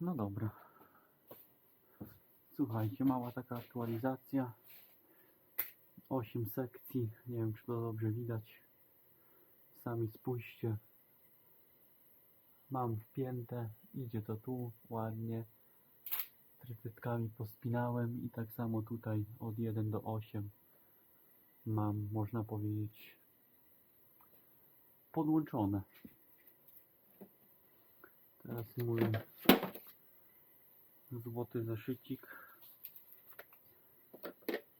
No dobra. Słuchajcie, mała taka aktualizacja. 8 sekcji. Nie wiem, czy to dobrze widać. Sami spójrzcie. Mam wpięte. Idzie to tu ładnie. Trytytkami pospinałem i tak samo tutaj od 1 do 8 mam, można powiedzieć, podłączone. Teraz mój złoty zeszycik.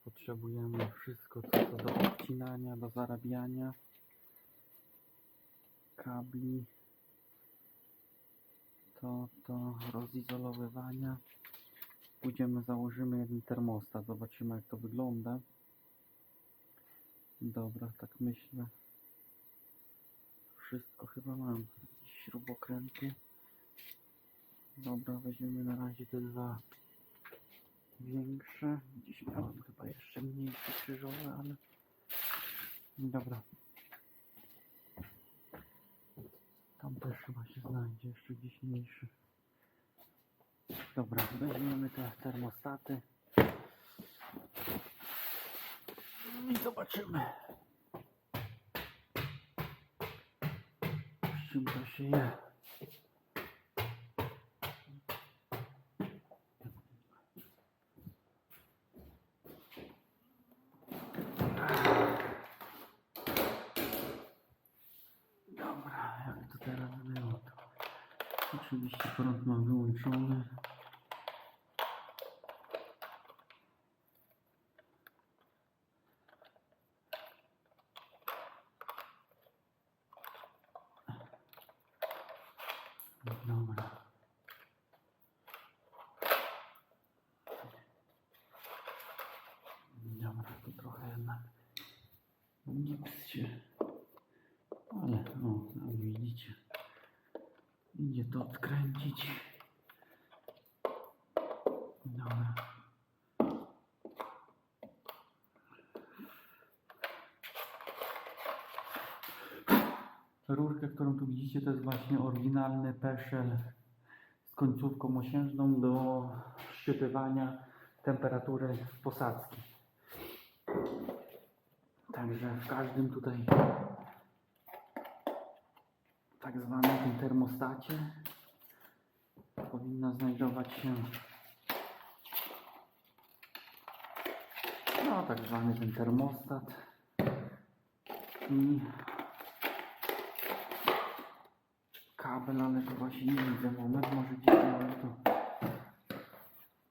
Potrzebujemy wszystko co to do odcinania, do zarabiania. Kabli. To, to rozizolowywania. Pójdziemy, założymy jeden termostat. Zobaczymy jak to wygląda. Dobra, tak myślę. Wszystko chyba mam. Śrubokręty. Dobra, weźmiemy na razie te dwa większe. Gdzieś miałem chyba jeszcze mniejsze krzyżowe, ale... Dobra. Tam też chyba się znajdzie jeszcze gdzieś mniejszy. Dobra, weźmiemy te termostaty. I zobaczymy. Z czym to się je. 32 parantman ve 13 oldu. Odkręcić. Dobra. Rurkę, którą tu widzicie, to jest właśnie oryginalny peszel z końcówką osiężną do szczytywania temperatury posadzki. Także w każdym tutaj tak zwanym termostacie powinna znajdować się no tak zwany ten termostat i kabel, ale to właśnie nie widzę moment, może gdzieś miałem to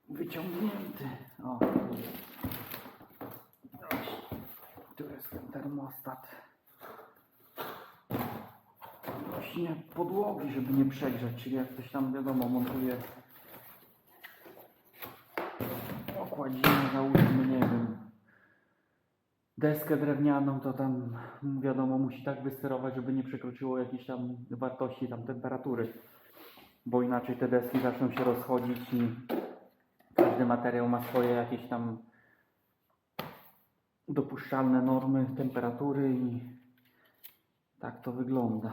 wyciągnięty. O, tu jest ten termostat. Właśnie podłogi, żeby nie przegrzać, czyli jak ktoś tam wiadomo montuje okładziny, załóżmy, nie wiem, deskę drewnianą, to tam wiadomo musi tak wysterować, żeby nie przekroczyło jakiejś tam wartości tam temperatury, bo inaczej te deski zaczną się rozchodzić i każdy materiał ma swoje jakieś tam dopuszczalne normy temperatury i tak to wygląda.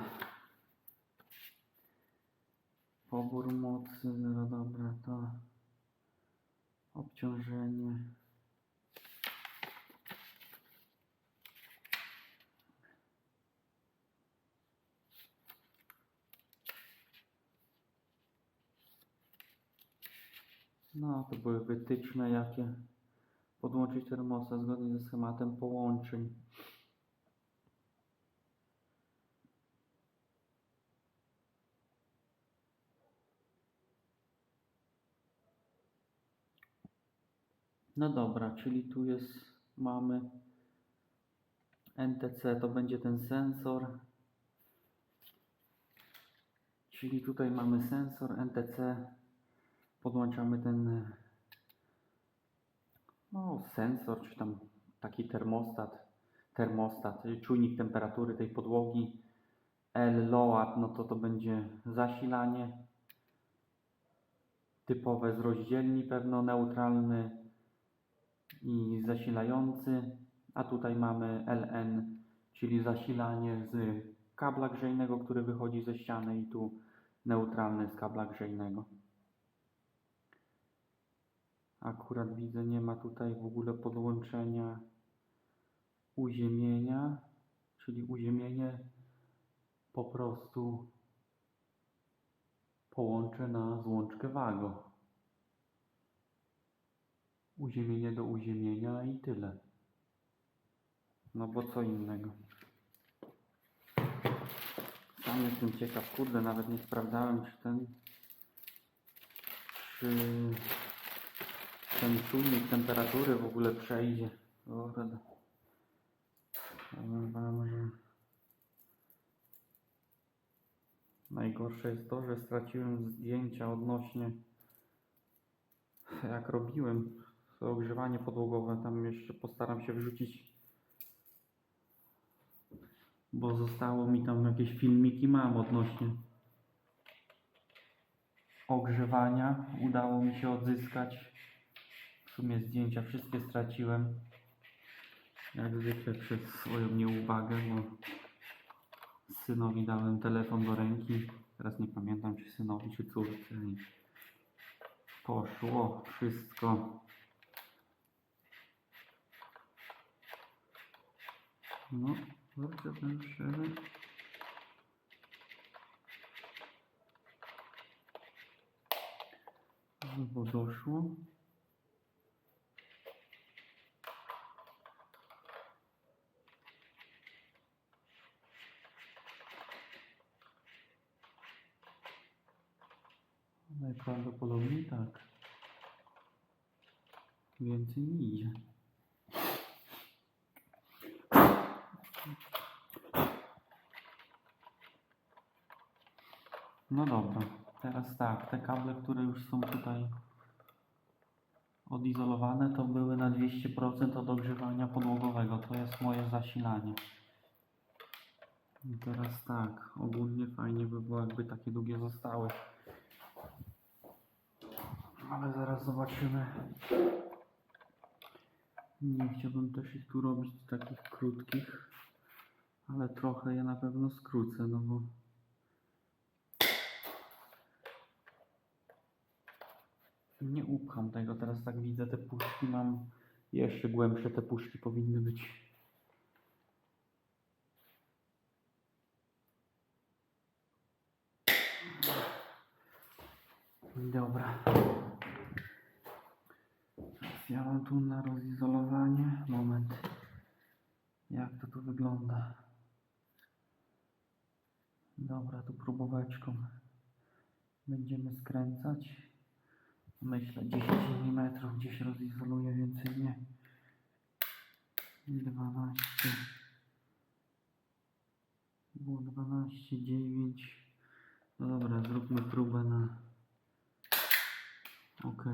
Pobór mocy, no dobra, to obciążenie. No, to były wytyczne, jakie podłączyć termosa zgodnie ze schematem połączeń. No dobra, czyli tu jest, mamy NTC, to będzie ten sensor. Czyli tutaj mamy sensor NTC, podłączamy ten no, sensor, czy tam taki termostat, termostat, czujnik temperatury tej podłogi. L-LOAD, no to to będzie zasilanie typowe z rozdzielni pewno neutralny i zasilający, a tutaj mamy LN, czyli zasilanie z kabla grzejnego, który wychodzi ze ściany i tu neutralny z kabla grzejnego. Akurat widzę, nie ma tutaj w ogóle podłączenia uziemienia, czyli uziemienie po prostu połączę na złączkę wago. Uziemienie do uziemienia i tyle. No bo co innego. Sam jestem ciekaw, kurde, nawet nie sprawdzałem, czy ten, czy ten czujnik temperatury w ogóle przejdzie. Kurde. Najgorsze jest to, że straciłem zdjęcia odnośnie jak robiłem to ogrzewanie podłogowe. Tam jeszcze postaram się wrzucić bo zostało mi tam jakieś filmiki mam odnośnie ogrzewania. Udało mi się odzyskać. W sumie zdjęcia wszystkie straciłem. Jak zwykle przez swoją nieuwagę, bo synowi dałem telefon do ręki. Teraz nie pamiętam czy synowi czy córce. I poszło wszystko. No, bardzo szczery. Albo doszło. Najprawdopodobniej tak. Więcej nie idzie. No dobra, teraz tak, te kable, które już są tutaj odizolowane, to były na 200% od ogrzewania podłogowego. To jest moje zasilanie. I teraz tak, ogólnie fajnie by było, jakby takie długie zostały. Ale zaraz zobaczymy. Nie chciałbym też ich tu robić takich krótkich, ale trochę je na pewno skrócę, no bo nie upcham tego. Teraz tak widzę, te puszki mam jeszcze głębsze, te puszki powinny być. Dobra. Ja mam tu na rozizolowanie. Moment. Jak to tu wygląda? Dobra, tu próboweczką będziemy skręcać. Myślę 10 mm gdzieś rozizoluję, więcej nie. 12. Było 12, 9. No dobra, zróbmy próbę na. Ok.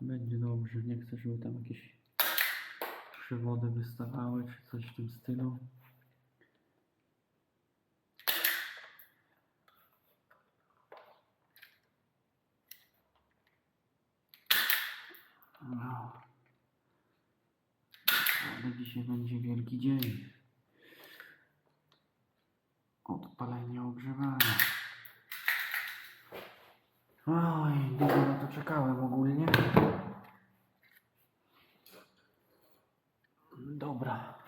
Będzie dobrze. Nie chcę, żeby tam jakieś przewody wystawały, czy coś w tym stylu. No. Ale dzisiaj będzie wielki dzień. Odpalenie ogrzewania. Oj, długo na to czekałem ogólnie. Dobra.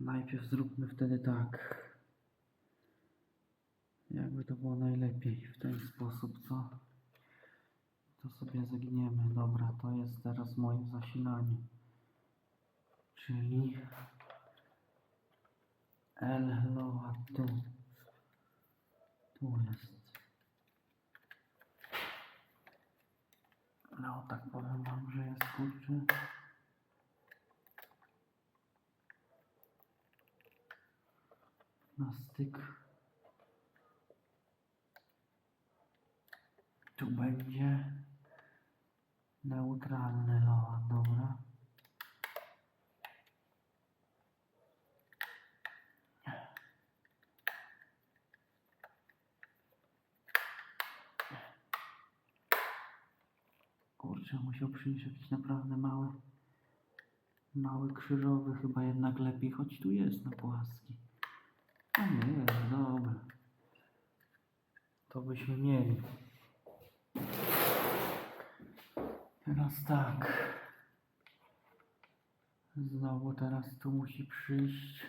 Najpierw zróbmy wtedy tak. Jakby to było najlepiej w ten sposób, co? To sobie zagniemy. Dobra, to jest teraz moje zasilanie. Czyli L loa tu. Tu jest. No tak powiem wam, że jest kurczę. Na styk. Tu będzie neutralny loa, dobra. Kurczę, musiał przynieść jakiś naprawdę mały, mały krzyżowy, chyba jednak lepiej, choć tu jest na płaski. A nie, jest, dobra. To byśmy mieli. Teraz tak. Znowu teraz tu musi przyjść.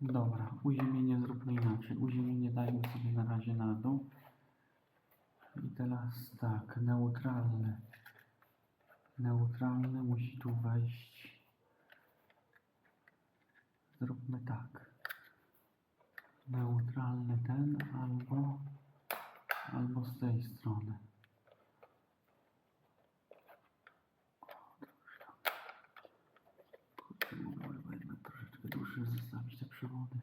Dobra, uziemienie zróbmy inaczej. Uziemienie dajmy sobie na razie na dół. I teraz tak, neutralny. Neutralny musi tu wejść. Zróbmy tak. Neutralny ten albo albo z tej strony. Mogłem jednak troszeczkę dłużej zostawić te przewody.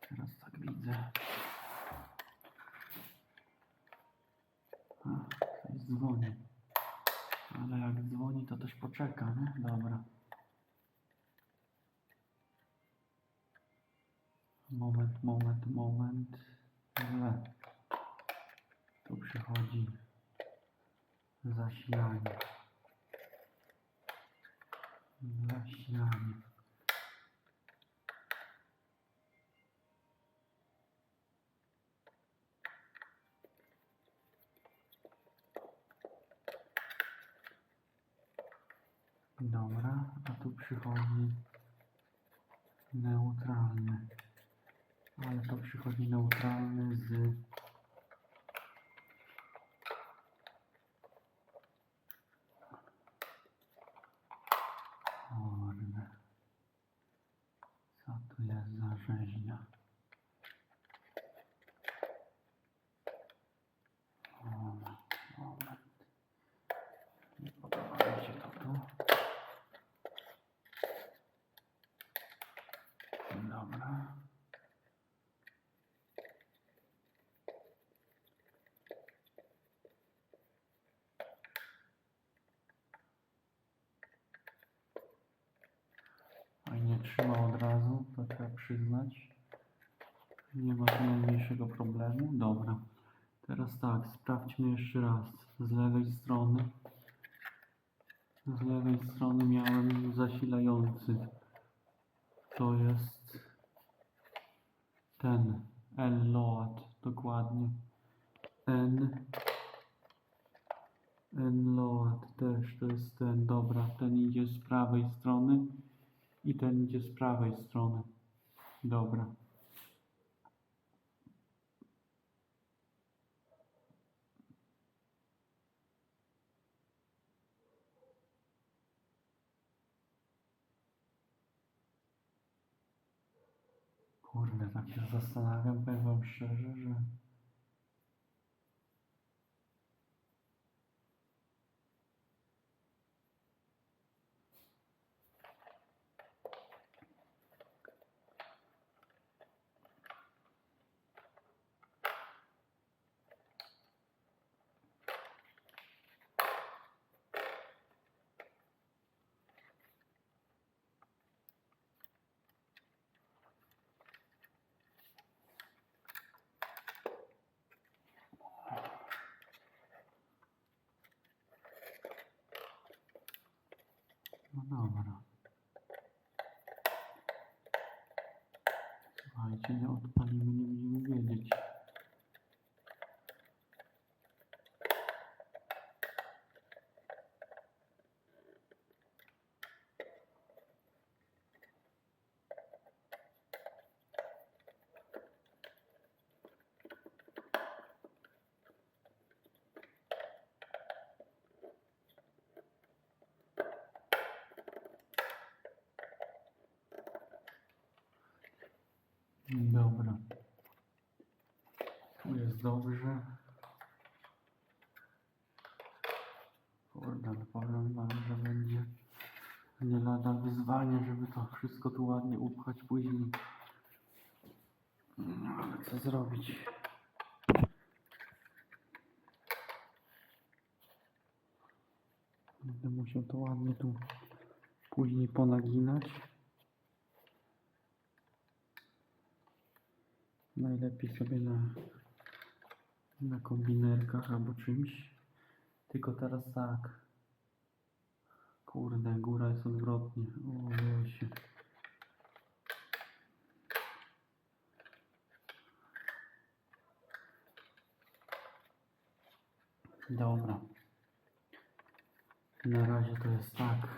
Teraz tak widzę. A, coś dzwoni. Ale jak dzwoni, to też poczeka, nie? Dobra. Moment, moment, moment. Źle. Tu przychodzi zasilanie. Zasilanie. Dobra, a tu przychodzi neutralny. Ale to przychodzi neutralny z Kurde. Co tu jest za rzeźnia? Moment, moment. Nie podoba mi się to tu. Dobra. Fajnie trzyma od razu, to trzeba przyznać. Nie ma najmniejszego problemu. Dobra. Teraz tak, sprawdźmy jeszcze raz. Z lewej strony. Z lewej strony miałem zasilający. To jest ten N-Load, dokładnie. N. N-Load też to jest ten, dobra. Ten idzie z prawej strony. I ten idzie z prawej strony. Dobra. Kurde, tak się zastanawiam, powiem wam szczerze, że... No dobra. Słuchajcie, nie odpalimy, nie będziemy wiedzieć. Dobra. Tu dobrze. Kurde, powiem wam, że będzie nie lada wyzwanie, żeby to wszystko tu ładnie upchać później. No, ale co zrobić? Będę musiał to ładnie tu później ponaginać. Najlepiej sobie na, na kombinerkach albo czymś. Tylko teraz tak. Kurde, góra jest odwrotnie. O, się. Dobra. Na razie to jest tak.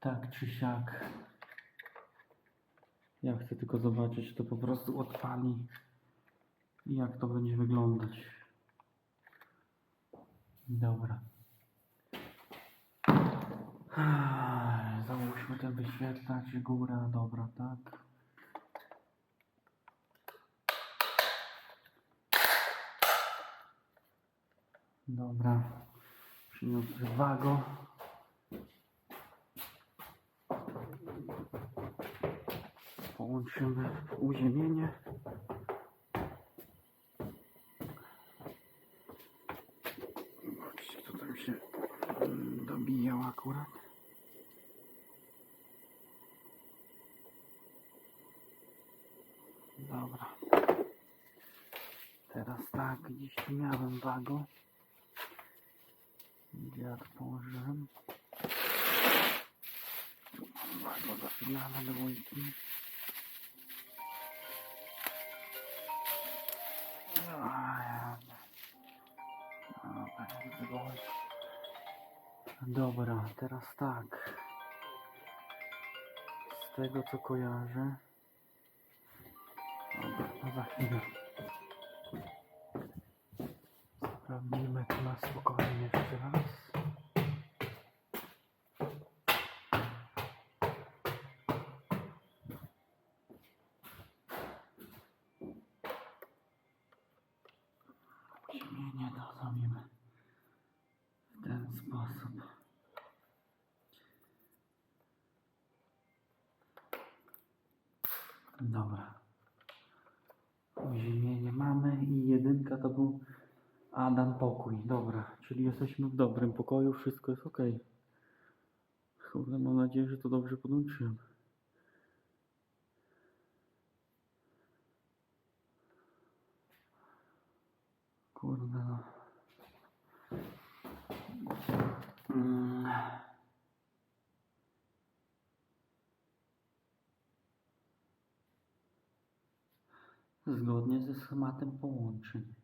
Tak czy siak. Ja chcę tylko zobaczyć, czy to po prostu odpali jak to będzie wyglądać. Dobra. Załóżmy ten wyświetlacz, góra, dobra, tak. Dobra, przyniosę wago. Połączymy uziemienie. Zobaczcie, kto tam się mm, dobijał akurat. Dobra. Teraz tak, gdzieś tu miałem ja to położyłem? Tu mam dwójki. Dobra, teraz tak. Z tego co kojarzę. Dobra, to za chwilę. Sprawdzimy to na spokojnie jeszcze raz. Brzmienie to zrobimy w ten sposób. Dobra. Uziemienie mamy i jedynka to był Adam pokój. Dobra, czyli jesteśmy w dobrym pokoju, wszystko jest ok. Kurde, mam nadzieję, że to dobrze podłączyłem. Kurde no. Mm. Zgodnie ze schematem połączeń.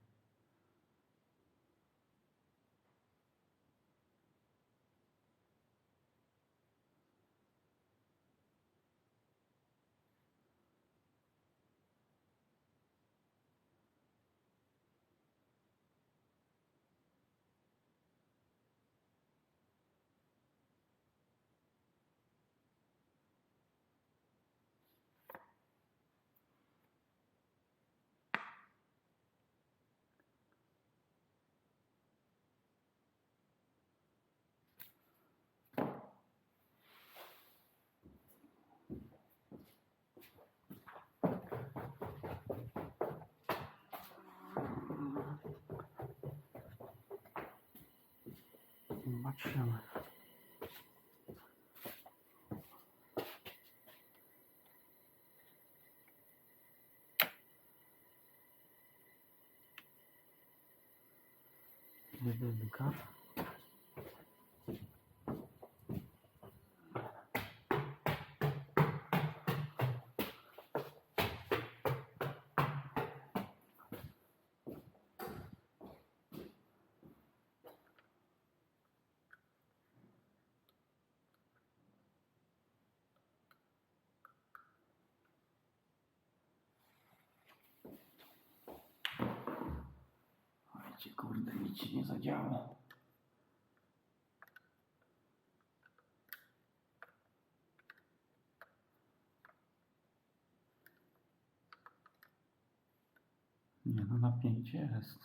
Zobaczymy. Jedynka. Nic się nie zadziało. Nie no, napięcie jest.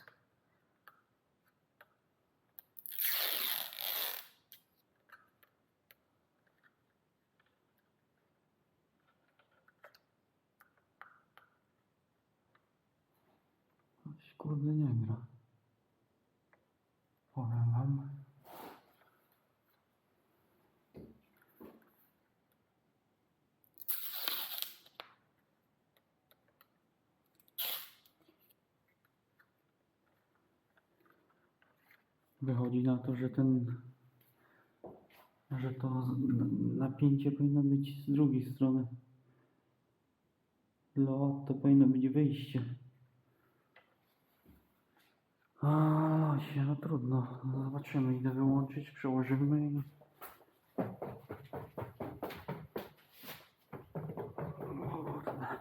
Coś kurde nie gra. Powiem wam. Wychodzi na to, że ten że to napięcie powinno być z drugiej strony. Lot to powinno być wyjście. A, się, no trudno. No, zobaczymy, idę wyłączyć, przełożymy i... Kurde.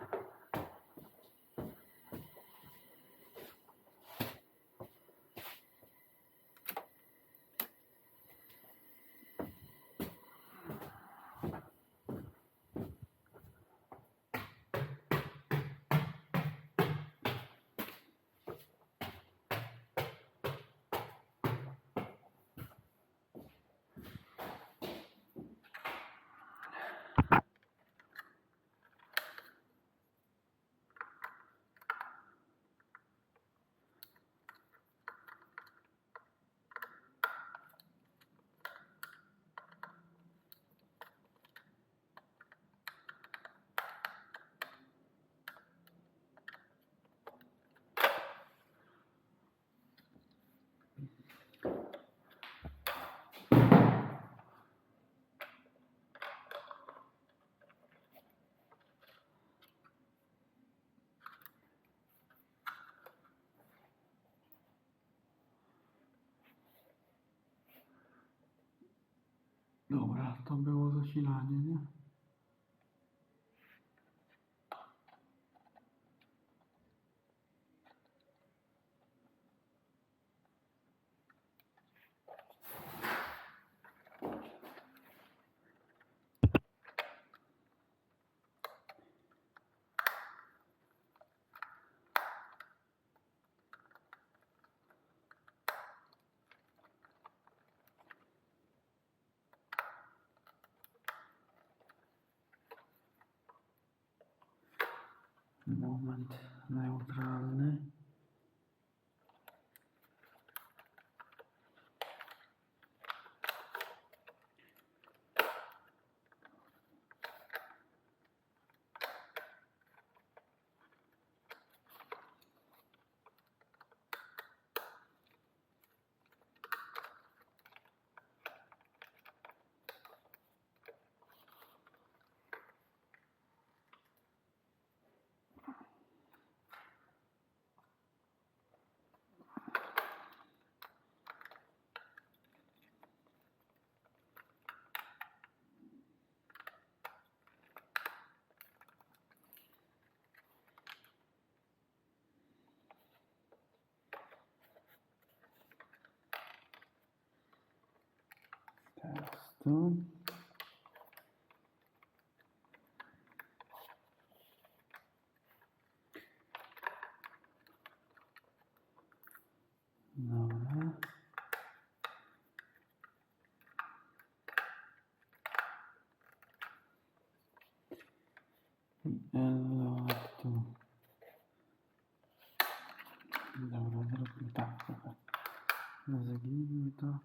Dobra, to było zasilanie, nie? Moment neutralny. Teraz tu. Dobra. I Elo tu. Dobra, zróbmy tak trochę. Zagnijmy to.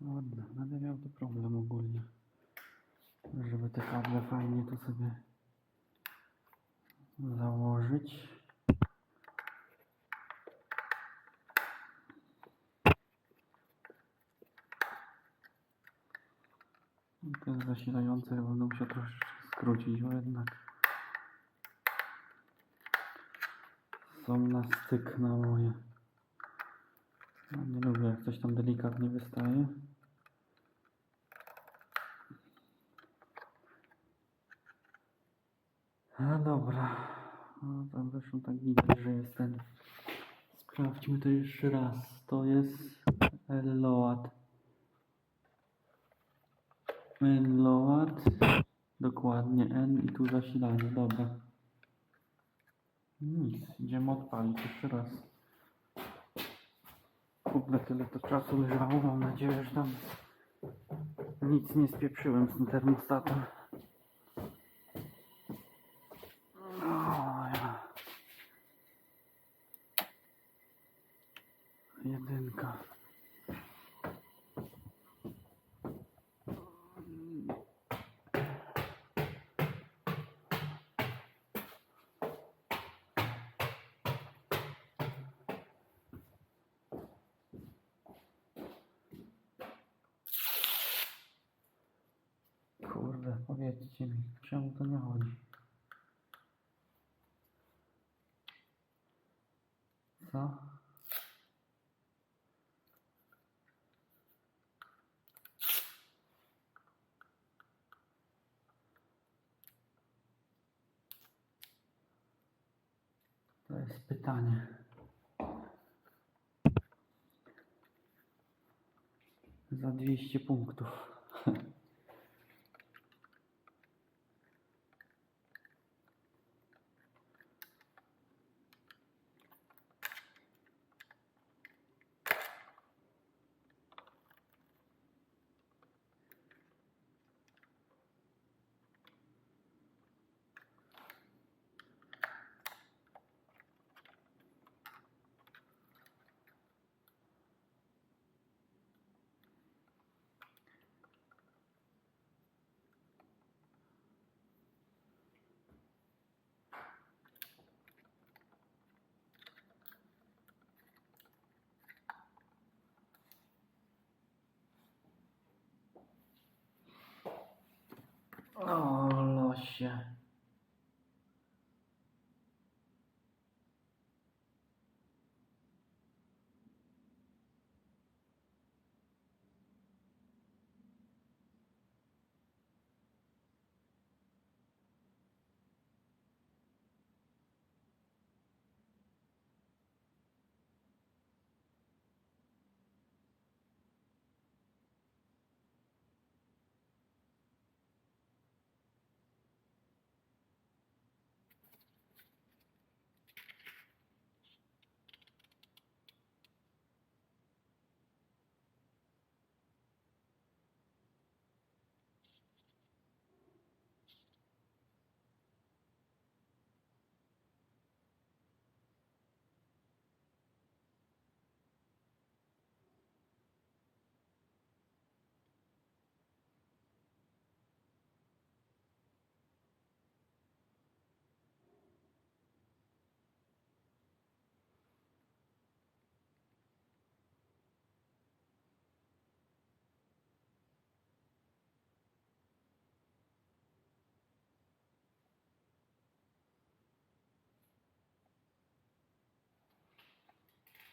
Ładne, będę miał tu problem ogólnie. Żeby te kable fajnie tu sobie założyć. I Ten zasilający będę musiał troszeczkę skrócić, bo jednak są na styk na moje. No, nie lubię jak coś tam delikatnie wystaje. A dobra. No, tam zresztą tak widać, że jest ten. Sprawdźmy to jeszcze raz. To jest Eloat. Eloat. Dokładnie N i tu zasilanie. Dobra. Nic. Idziemy odpalić jeszcze raz. Kurde, tyle to czasu leżało. Mam nadzieję, że tam nic nie spieprzyłem z tym termostatem. Jedynka. Kurde, powiedzcie mi, czemu to nie chodzi? Co? To jest pytanie. Za dwieście punktów.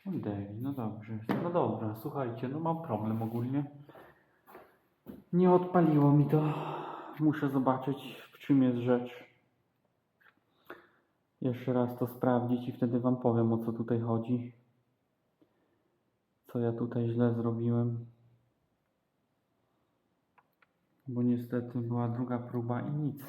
Deli, no dobrze. No dobra, słuchajcie, no mam problem ogólnie. Nie odpaliło mi to. Muszę zobaczyć, w czym jest rzecz. Jeszcze raz to sprawdzić i wtedy Wam powiem, o co tutaj chodzi. Co ja tutaj źle zrobiłem. Bo niestety była druga próba i nic.